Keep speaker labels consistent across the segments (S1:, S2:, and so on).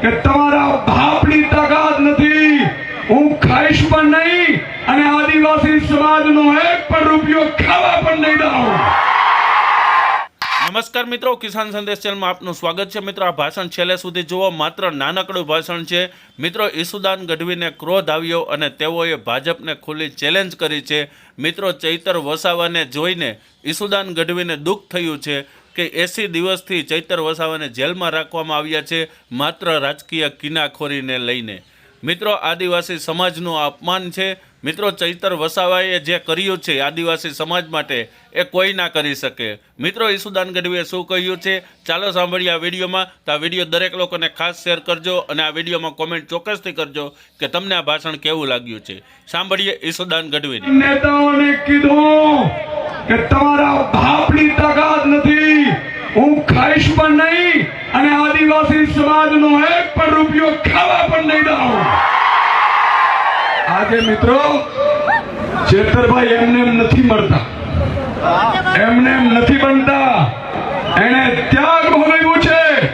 S1: કે તમારા બાપની તાકાત નથી. હું ખાઈશ પણ નહીં અને આદિવાસી સમાજનો એક પણ રૂપિયો ખાવા પણ નહીં દઉં.
S2: નમસ્કાર મિત્રો, કિસાન સંદેશ ચેનલમાં આપનું સ્વાગત છે. મિત્રો, આ ભાષણ છેલ્લે સુધી જુઓ, માત્ર નાનકડું ભાષણ છે. મિત્રો, ઈસુદાન ગઢવીને ક્રોધ આવ્યો અને તેઓએ ભાજપને ખુલ્લી ચેલેન્જ કરી છે. મિત્રો, ચૈતર વસાવાને જોઈને ઈસુદાન ગઢવીને દુઃખ થયું છે કે એસી દિવસથી ચૈતર વસાવાને જેલમાં રાખવામાં આવ્યા છે, માત્ર રાજકીય કિનાખોરીને લઈને. મિત્રો, આદિવાસી સમાજનું અપમાન છે. મિત્રો, ચૈતર વસાવાએ જે કર્યું છે આદિવાસી સમાજ માટે, એ કોઈ ના કરી શકે. મિત્રો, ઈસુદાન ગઢવીએ શું કહ્યું છે? ચાલો સાંભળીએ આ વિડીયોમાં. તો આ વીડિયો દરેક લોકોને ખાસ શેર કરજો અને આ વિડીયોમાં કોમેન્ટ ચોક્કસથી કરજો કે તમને આ ભાષણ કેવું લાગ્યું છે. સાંભળીએ ઈસુદાન ગઢવીની.
S1: નેતાઓને કીધું કે તમારા બાપની તાકાત નથી. હું ખાઈશ પણ નહીં અને આદિવાસી સમાજનો એક પણ રૂપિયો ખાવા આજે મિત્રો ચેતરભાઈ એમને એમ નથી મળતા. એમને એમ નથી બનતા. એને ત્યાગ ભોગવ્યું છે.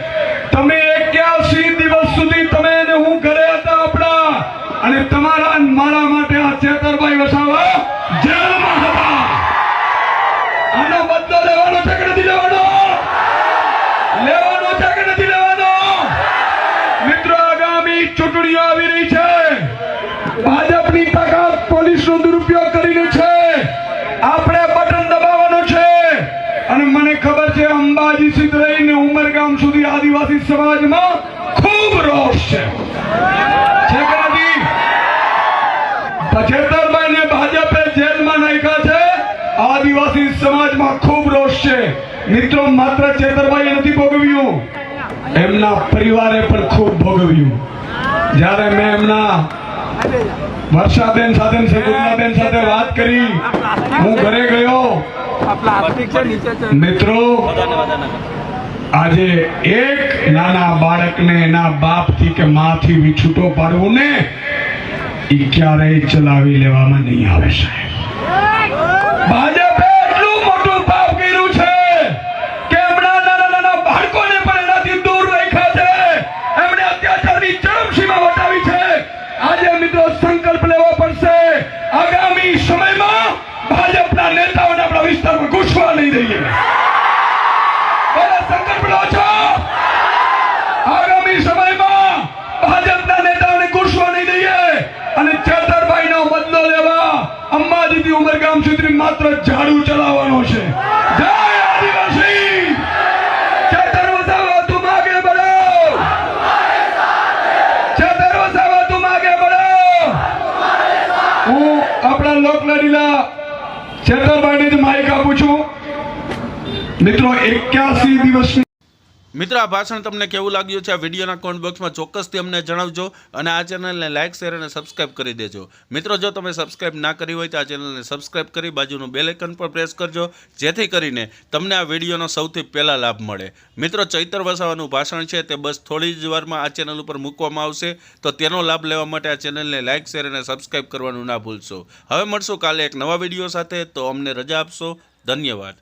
S1: તમે એક્યાસી દિવસ સુધી તમે એને હું ઘરે હતા આપણા. અને તમારા મારા માટે આ ચેતરભાઈ વસાવા જેલમાં હતા. આનો બદલો લેવાનો છે કે નથી લેવાનો? લેવાનો છે કે નથી લેવાનો? મિત્રો, આગામી ચૂંટણીઓ આવી રહી છે. ભાજપની તાકાત પોલીસનો દુરુપયોગ કરીને છે. આપણે બટન દબાવવાનું છે. અને મને ખબર છે, અંબાજી સુધી લઈને ઉમરગામ સુધી આદિવાસી સમાજમાં ખૂબ રોષ છે. જેલમાં નાખ્યા છે. આદિવાસી સમાજમાં ખૂબ રોષ છે. મિત્રો, માત્ર ચેતરભાઈએ નથી ભોગવ્યું. એમના પરિવારે પણ ખૂબ ભોગવ્યું. જ્યારે મેં એમના વર્ષાબેન સાથે શગુનાબેન સાથે વાત કરી. હું ઘરે ગયો. મિત્રો આજે એક નાના બાળકને એના બાપથી કે માથી વિછૂટો પાડવું ને એ ક્યારેય ચલાવી લેવામાં નહીં આવે સાહેબ. નેતાઓને આપણા વિસ્તારમાં ઘૂસવા નહીં દઈએ. સંકલ્પ લો છો. આગામી સમયમાં ભાજપના નેતાઓને ઘૂસવા નહીં દઈએ અને ચેતરભાઈનો બદલો લેવા અંબાજીથી ઉમરગામ સુધી માત્ર ઝાડુ ચલાવવાનો છે. જય આદિવાસી! ચેતર વસાવા તુમ આગે બઢો ચેતર વસાવા તુમ આગે બઢો હું આપણા લોકલાડીલા ચેતરભાઈને જ માઇક આપું છું. મિત્રો એક્યાસી દિવસની
S2: મિત્રો, આ ભાષણ તમને કેવું લાગ્યું છે? આ વિડીયોના કોમેન્ટ બોક્સમાં ચોક્કસથી અમને જણાવજો અને આ ચેનલને લાઇક શેર અને સબસ્ક્રાઇબ કરી દેજો. મિત્રો, જો તમે સબસ્ક્રાઇબ ના કરી હોય તો આ ચેનલને સબસ્ક્રાઇબ કરી બાજુનું બેલ આઇકન પર પ્રેસ કરજો, જેથી કરીને તમને આ વિડીયોનો સૌથી પહેલાં લાભ મળે. મિત્રો, ચૈતર વસાવાનું ભાષણ છે તે બસ થોડી જ વારમાં આ ચેનલ ઉપર મૂકવામાં આવશે. તો તેનો લાભ લેવા માટે આ ચેનલને લાઇક શેર અને સબસ્ક્રાઇબ કરવાનું ના ભૂલશો. હવે મળશું કાલે એક નવા વીડિયો સાથે. તો અમને રજા આપશો. ધન્યવાદ.